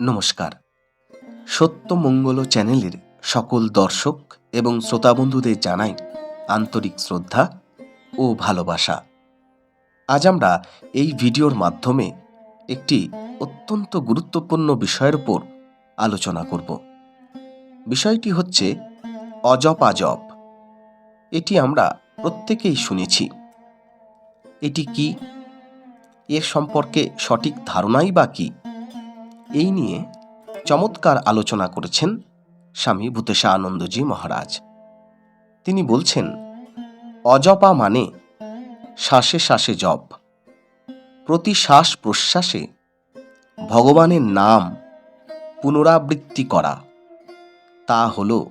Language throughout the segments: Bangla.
নমস্কার। সত্যমঙ্গল চ্যানেলের সকল দর্শক এবং শ্রোতাবন্ধুদের জানাই আন্তরিক শ্রদ্ধা ও ভালোবাসা। আজ আমরা এই ভিডিওর মাধ্যমে একটি অত্যন্ত গুরুত্বপূর্ণ বিষয়ের উপর আলোচনা করব। বিষয়টি হচ্ছে অজপ আজব। এটি আমরা প্রত্যেকেই শুনেছি। এটি কি? এর সম্পর্কে সঠিক ধারণাই বা কী? এই নিয়ে চমৎকার আলোচনা করেছেন স্বামী ভূতেশা আনন্দজি মহারাজ। তিনি বলছেন, অজপা মানে শ্বাসে শ্বাসে জপ। প্রতি শ্বাস প্রশ্বাসে ভগবানের নাম পুনরাবৃত্তি করা। তা হল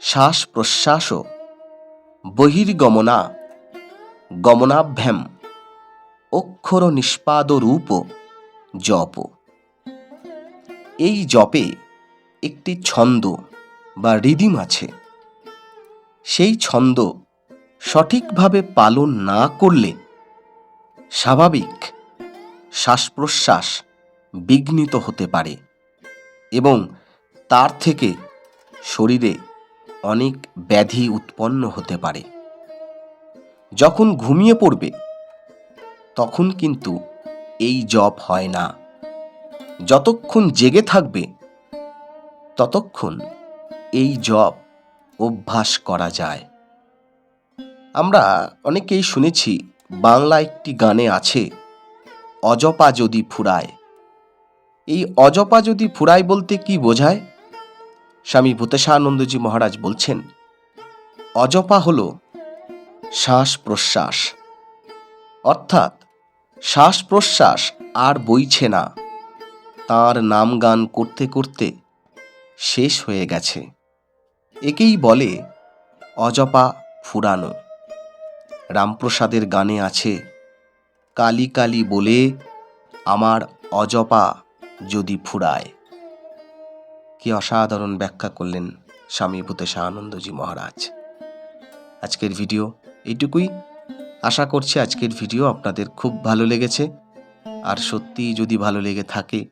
শ্বাস প্রশ্বাস বহির্গমনা গমনাভ্যাম অক্ষর নিষ্পাদ রূপ জপ এই জপে একটি ছন্দ বা রিদিম আছে। সেই ছন্দ সঠিকভাবে পালন না করলে স্বাভাবিক শ্বাস প্রশ্বাস বিঘ্নিত হতে পারে এবং তার থেকে শরীরে অনেক ব্যাধি উৎপন্ন হতে পারে। যখন ঘুমিয়ে পড়বে, তখন কিন্তু এই জপ হয় না। যতক্ষণ জেগে থাকবে, ততক্ষণ এই জপ অভ্যাস করা যায়। আমরা অনেকেই শুনেছি বাংলা একটি গানে আছে, অজপা যদি ফুরায়। এই অজপা যদি ফুরায় বলতে কি বোঝায়? স্বামী ভূতেশানন্দজি মহারাজ বলছেন, অজপা হল শ্বাস প্রশ্বাস অর্থাৎ শ্বাস প্রশ্বাস আর বইছে না। তাঁর নাম গান করতে করতে শেষ হয়ে গেছে। একেই বলে অজপা ফুরানো। রামপ্রসাদের গানে আছে, কালি কালি বলে আমার অজপা যদি ফুরায়। কি অসাধারণ ব্যাখ্যা করলেন স্বামী ভূতেশা আনন্দজি মহারাজ। আজকের ভিডিও এইটুকুই। আশা করছি আজকের ভিডিও আপনাদের খুব ভালো লেগেছে। আর সত্যিই যদি ভালো লেগে থাকে